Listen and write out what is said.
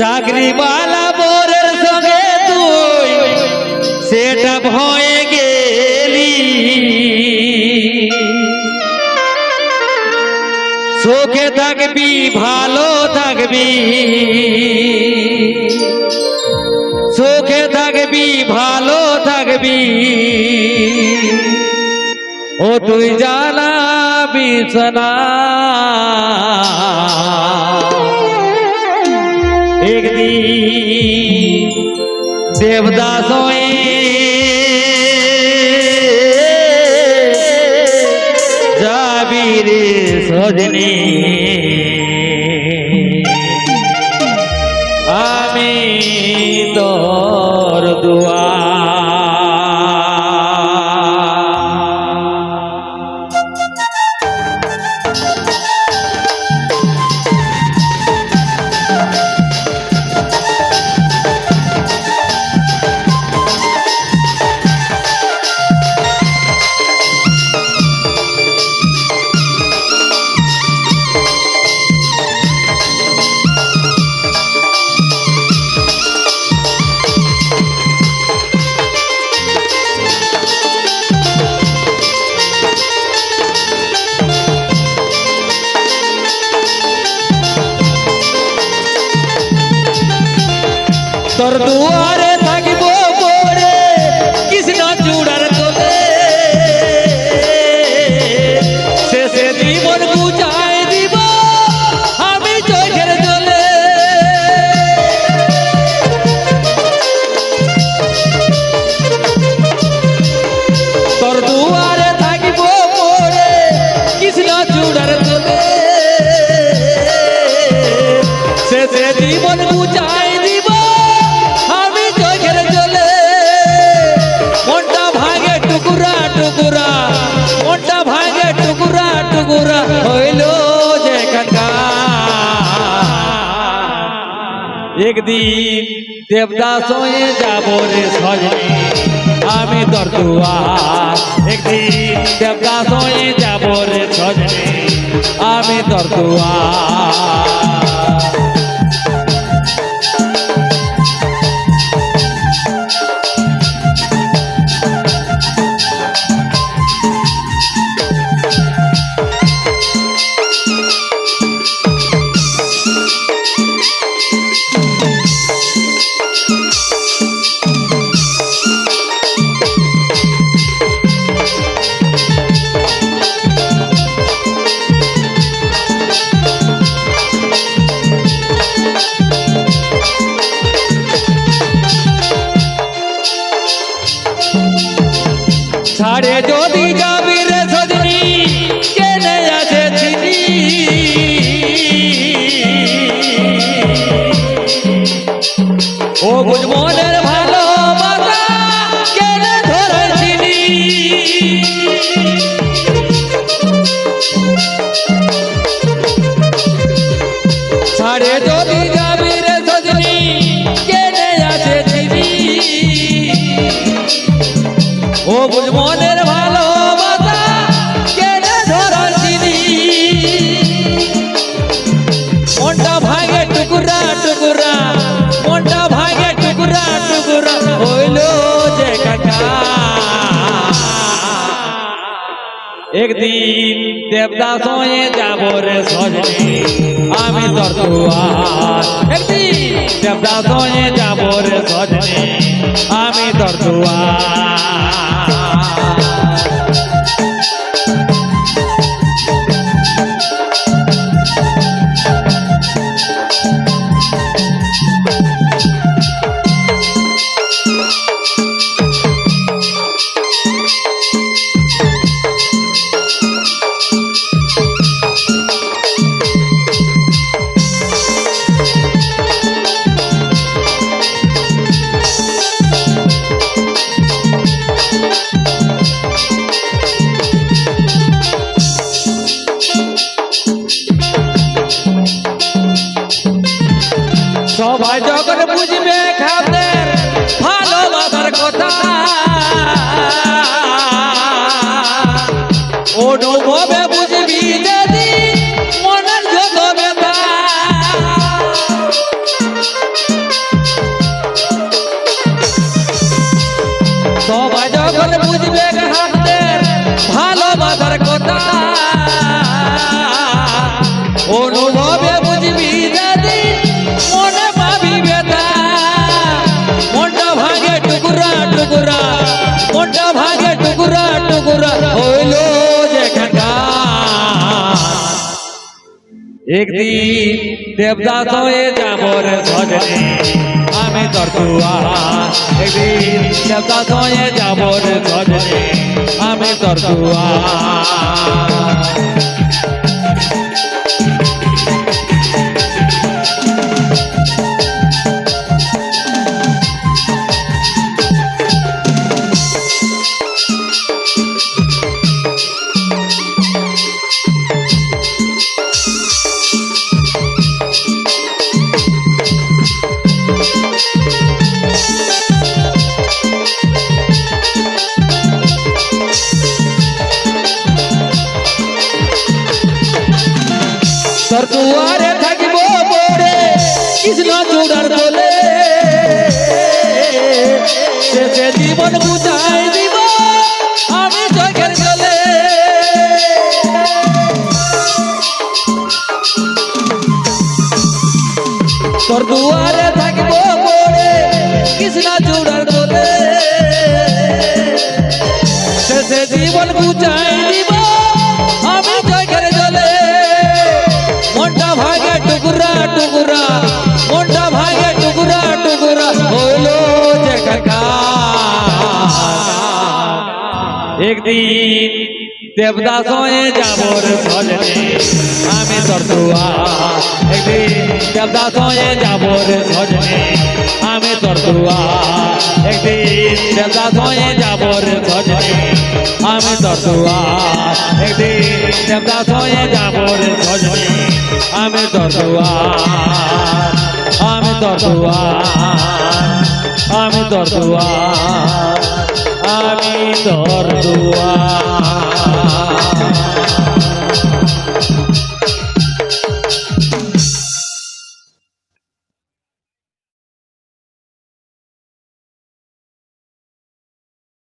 চাকরিওয়ালা বোরের সঙ্গে তুই, সেটা ভয়ে গেলি। সুখে থাকবি, ভালো থাকবি। সুখে থাকবি, ভালো থাকবি। ও তুই জানা বিছনা। একদিন দেবদাস হয়ে যাবি রে একদিন দেবদাস হয়ে যাব রে সজনী আমি তোর দুয়ার একদিন দেবদাস হয়ে যাব রে সজনী আমি তোর যদি যাবি রে সজনী কেনে আছে চিনি? ও বুঝ মনের ভালোবাসা কেনে ধরে চিনি? ছাড়ে যদি যাবি একদিন দেবদাস হয়ে যাব রে সজনী আমি তোর দুয়ার। একদিন দেবদাস হয়ে যাব আমি তোর দুয়ার। Não bobe একদিন দেবদাস হয়ে যাব রে সজনে আমি তোর দুয়ার একদিন দেবদাস হয়ে যাব রে আমি তোর দুয়ারে থাকিব পড়ে, কৃষ্ণ চূড়ার দোলে শেষে জীবন বুঝাই দিব, আমি চোখের জলে তোর দুয়ারে থাকিব পড়ে, কৃষ্ণ একদিন দেবদাস হয়ে যাব রে সজনে আমি তোর দুয়ার একদিন দেবদাস হয়ে যাব রে সজনে আমি তোর দুয়ার একদিন দেবদাস হয়ে যাব রে সজনে আমি তোর দুয়ার একদিন দেবদাস হয়ে যাব রে সজনে আমি তোর দুয়ার আমি তোর দুয়ার আমি তোর দুয়ার আমি তোর দুয়ার।